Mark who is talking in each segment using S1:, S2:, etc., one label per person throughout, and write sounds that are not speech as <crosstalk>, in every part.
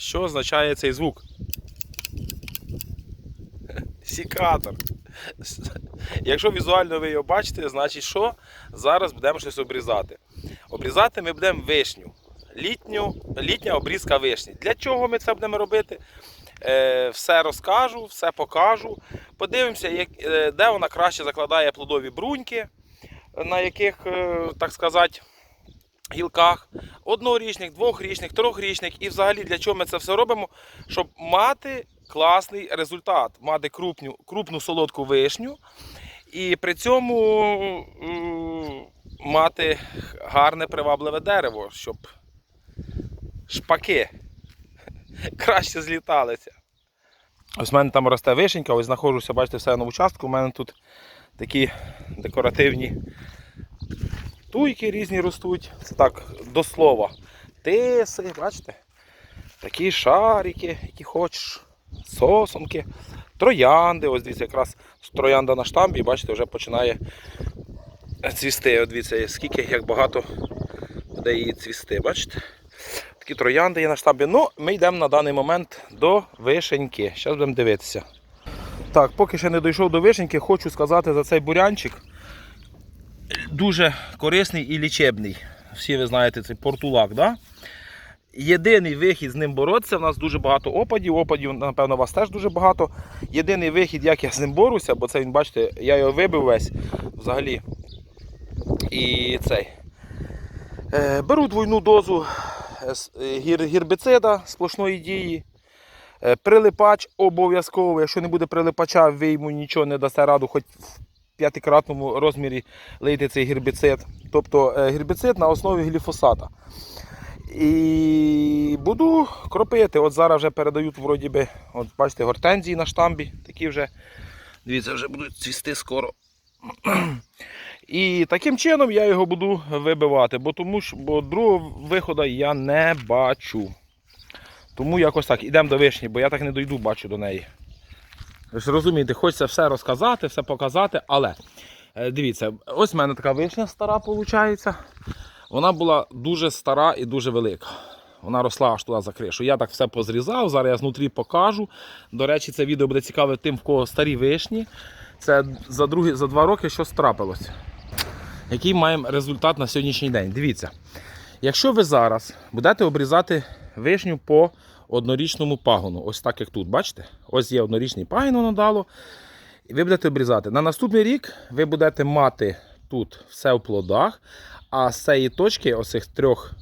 S1: що означає цей звук. Сікатор. Якщо візуально ви його бачите, значить що? Зараз будемо щось обрізати. Обрізати ми будемо вишню. Літню, літня обрізка вишні. Для чого ми це будемо робити? Е, все розкажу, все покажу. Подивимося, як, е, де вона краще закладає плодові бруньки, на яких, е, так сказати, гілках. Однорічник, двохрічник, трьохрічник. І взагалі для чого ми це все робимо? Щоб мати класний результат, мати крупну, крупну солодку вишню. І при цьому мати гарне привабливе дерево, щоб шпаки краще зліталися. Ось в мене там росте вишенька, ось знаходжуся, бачите, все на участку. У мене тут такі декоративні туйки різні ростуть. Це так до слова. Тиси, бачите? Такі шарики, які хочеш, сосонки, троянди. Ось дивіться, якраз троянда на штамбі, бачите, вже починає цвісти. От дивіться, скільки, як багато буде її цвісти, бачите? Такі троянди є на штамбі. Ну, ми йдемо на даний момент до вишеньки. Зараз будемо дивитися. Так, поки ще не дійшов до вишеньки, хочу сказати за цей бурянчик. Дуже корисний і лічебний. Всі ви знаєте, цей портулак. Да? Єдиний вихід з ним боротися, у нас дуже багато опадів, опадів, напевно, у вас теж дуже багато. Єдиний вихід, як я з ним борюся, бо це він, бачите, я його вибив весь взагалі. І цей. Е, беру двойну дозу е, е, гербіцида сплошної дії. Прилипач обов'язково. Якщо не буде прилипача, ви йому нічого не дасте раду, хоч п'ятикратному розмірі лийте цей гербіцид. Тобто е, гербіцид на основі гліфосата. І буду кропити. От зараз вже передають, вроді би, от бачите, гортензії на штамбі. Такі вже, дивіться, вже будуть цвісти скоро. <clears throat> І таким чином я його буду вибивати, бо тому бо другого виходу я не бачу. Тому якось так, ідемо до вишні, бо я так не дойду, бачу до неї. Ви ж розумієте, хочеться все розказати, все показати, але е, дивіться, ось в мене така вишня стара виходить. Вона була дуже стара і дуже велика. Вона росла аж туди за кришу. Я так все позрізав, зараз я знутрі покажу. До речі, це відео буде цікаве тим, в кого старі вишні. Це за, другі, за два роки щось трапилось. Який маємо результат на сьогоднішній день. Дивіться, якщо ви зараз будете обрізати вишню по однорічному пагону, ось так як тут, бачите? Ось є однорічний пагін воно дало. І ви будете обрізати. На наступний рік ви будете мати тут все в плодах, а з цієї точки, ось цих трьох,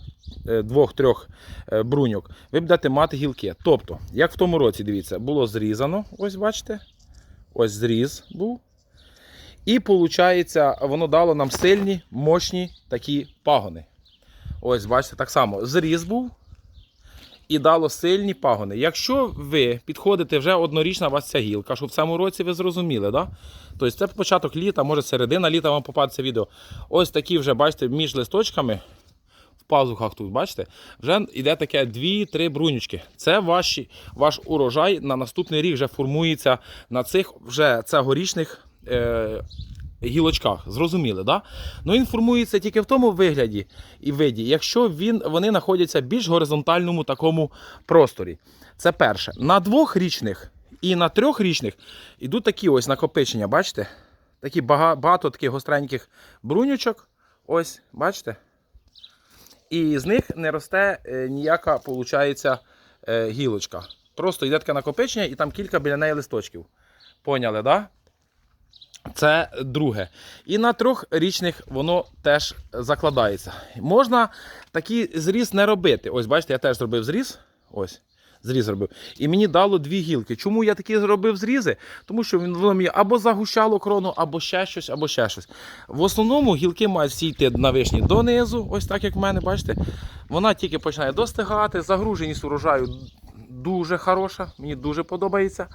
S1: е, двох-трьох е, бруньок, ви будете мати гілки. Тобто, як в тому році, дивіться, було зрізано, ось бачите, ось зріз був. І виходить, воно дало нам сильні, мощні такі пагони. Ось, бачите, так само зріз був і дало сильні пагони. Якщо ви підходите вже однорічна у вас ця гілка, що в цьому році ви зрозуміли, да? тобто це початок літа, може середина літа вам попадеться відео. Ось такі вже, бачите, між листочками. В пазухах тут, бачите, вже йде таке 2-3 брунючки. Це ваші, ваш урожай на наступний рік вже формується на цих вже цьогорічних е, гілочках. Зрозуміли, да? Ну він формується тільки в тому вигляді і виді, якщо він, вони знаходяться в більш горизонтальному такому просторі. Це перше. На двохрічних і на трьохрічних йдуть такі ось накопичення, бачите? Такі багато таких гостреньких брунючок. Ось, бачите? І з них не росте е, ніяка, виходить, е, гілочка. Просто йде таке накопичення і там кілька біля неї листочків. Поняли, так? Да? Це друге. І на трьохрічних воно теж закладається. Можна такий зріз не робити. Ось, бачите, я теж зробив зріз. Ось. Зріз зробив. І мені дало дві гілки. Чому я такі зробив зрізи? Тому що воно мені або загущало крону, або ще щось, або ще щось. В основному гілки мають всі йти на вишні донизу, ось так як в мене, бачите. Вона тільки починає достигати, загруженість урожаю дуже хороша, мені дуже подобається.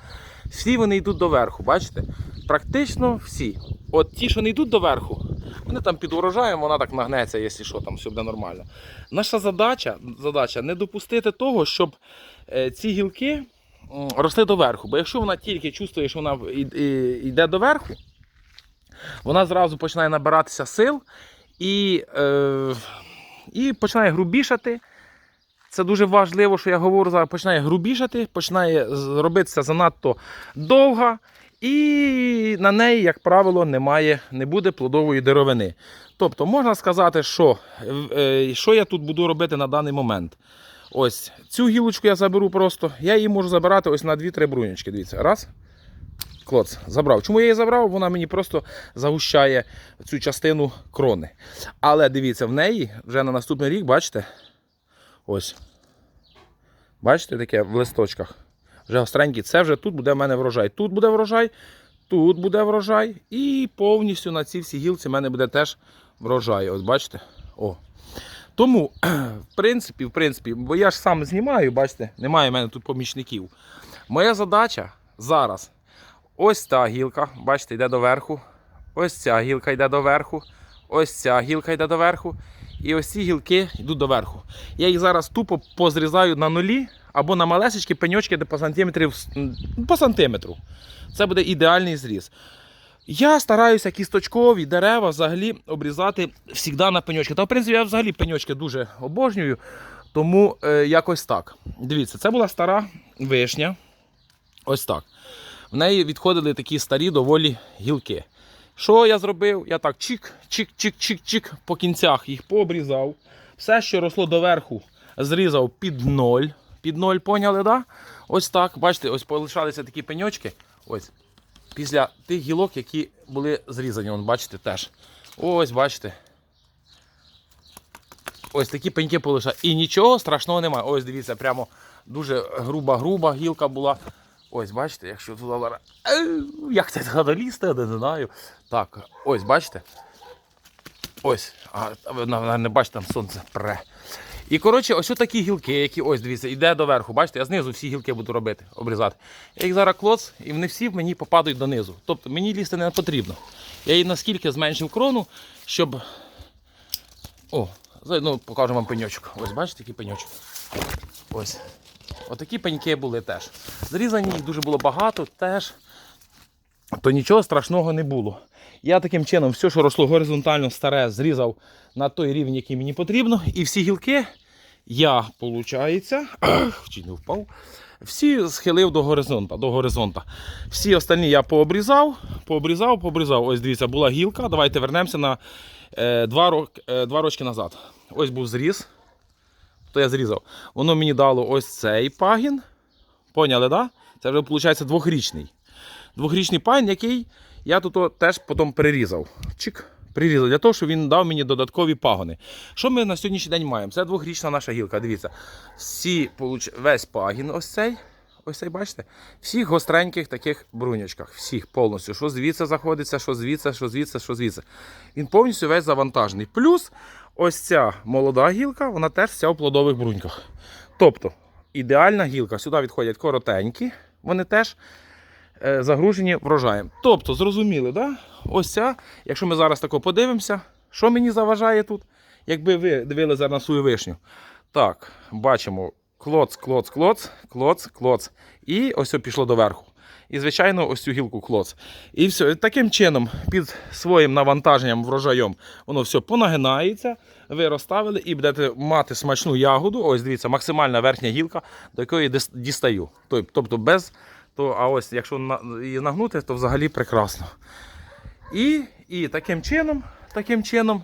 S1: Всі вони йдуть доверху, бачите? Практично всі. От ті, що не йдуть доверху, вони там під урожаєм, вона так нагнеться, якщо що, там все буде нормально. Наша задача, задача не допустити того, щоб е, ці гілки росли доверху. Бо якщо вона тільки чувствує, що вона йде доверху, вона зразу починає набиратися сил і, е, і починає грубішати. Це дуже важливо, що я говорю зараз, починає грубішати, починає робитися занадто довга, і на неї, як правило, немає, не буде плодової деревини. Тобто можна сказати, що, е, що я тут буду робити на даний момент. Ось цю гілочку я заберу просто. Я її можу забирати ось на 2-3 брунячки. Дивіться, раз. Клоц, забрав. Чому я її забрав? Вона мені просто загущає цю частину крони. Але дивіться, в неї вже на наступний рік, бачите? Ось. Бачите, таке в листочках. Вже остренький. Це вже тут буде в мене врожай. Тут буде врожай, тут буде врожай. І повністю на цій всій гілці в мене буде теж врожай. Ось бачите? О. Тому, <clears throat> в принципі, в принципі, бо я ж сам знімаю, бачите, немає в мене тут помічників. Моя задача зараз. Ось та гілка, бачите, йде доверху. Ось ця гілка йде доверху. Ось ця гілка йде доверху. І ось ці гілки йдуть доверху. Я їх зараз тупо позрізаю на нулі або на малесечки пеньочки, по по сантиметру. Це буде ідеальний зріз. Я стараюся кісточкові дерева взагалі обрізати завжди на пеньочки. Та, в принципі, я взагалі пеньочки дуже обожнюю. Тому е, якось так. Дивіться, це була стара вишня. Ось так. В неї відходили такі старі доволі гілки. Що я зробив? Я так чик, чик, чик, чик, чик, по кінцях їх пообрізав. Все, що росло доверху, зрізав під ноль. Під ноль, поняли, да? Ось так. Бачите, ось полишалися такі пеньочки. Ось. Після тих гілок, які були зрізані. Вон, бачите, теж. Ось, бачите. Ось такі пеньки полишали. І нічого страшного немає. Ось дивіться, прямо дуже груба-груба гілка була. Ось, бачите, якщо туди зараз. Як це туди лізти, я не знаю. Так, ось, бачите? Ось, а ви не бачите, там сонце пре. І коротше, ось такі гілки, які ось дивіться, йде доверху. Бачите, я знизу всі гілки буду робити, обрізати. Я їх зараз клоц, і вони всі мені попадають донизу. Тобто мені лізти не потрібно. Я її наскільки зменшив крону, щоб. О, ну, покажу вам пеньочок. Ось бачите, який пеньочок. Ось. Отакі пеньки були теж. Зрізані їх дуже було багато теж. То нічого страшного не було. Я таким чином все, що росло горизонтально старе, зрізав на той рівень, який мені потрібно. І всі гілки я, виходить, <clears throat> чуть не впав, всі схилив до горизонта. До горизонта. Всі остальні я пообрізав, пообрізав, пообрізав. Ось дивіться, була гілка. Давайте вернемося на е, два, рок, е, два рочки назад. Ось був зріз. То я зрізав. Воно мені дало ось цей пагін. Поняли? Да? Це вже виходить двохрічний. Двохрічний пагін, який я тут теж потім перерізав. Чик. Прирізав для того, щоб він дав мені додаткові пагони. Що ми на сьогоднішній день маємо? Це двохрічна наша гілка. Дивіться, всі, весь пагін, ось цей, ось цей, бачите, всіх гостреньких таких брунячках. Всіх повністю. Що звідси заходиться, що звідси, що звідси, що звідси. Він повністю весь завантажений. Плюс ось ця молода гілка, вона теж вся в плодових бруньках. Тобто, ідеальна гілка. Сюди відходять коротенькі, вони теж е, загружені врожаєм. Тобто, зрозуміли, да? ось ця, якщо ми зараз тако подивимося, що мені заважає тут, якби ви дивили свою вишню. Так, бачимо клоц, клоц, клоц, клоц, клоц. І ось пішло доверху. І, звичайно, ось цю гілку клоц. І все. Таким чином, під своїм навантаженням врожаєм, воно все понагинається. Ви розставили і будете мати смачну ягоду. Ось дивіться, максимальна верхня гілка, до якої дістаю. Тобто без. То, а ось якщо її нагнути, то взагалі прекрасно. І, і таким чином, таким чином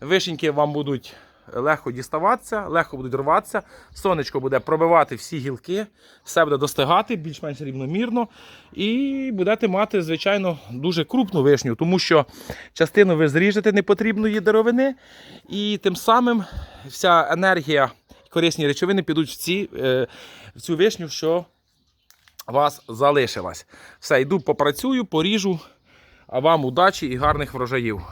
S1: вишеньки вам будуть легко діставатися, легко будуть рватися. Сонечко буде пробивати всі гілки, все буде достигати більш-менш рівномірно. І будете мати, звичайно, дуже крупну вишню, тому що частину ви зріжете непотрібної деревини, і тим самим вся енергія, корисні речовини підуть в, ці, е, в цю вишню, що вас залишилась. Все, йду попрацюю, поріжу. А вам удачі і гарних врожаїв.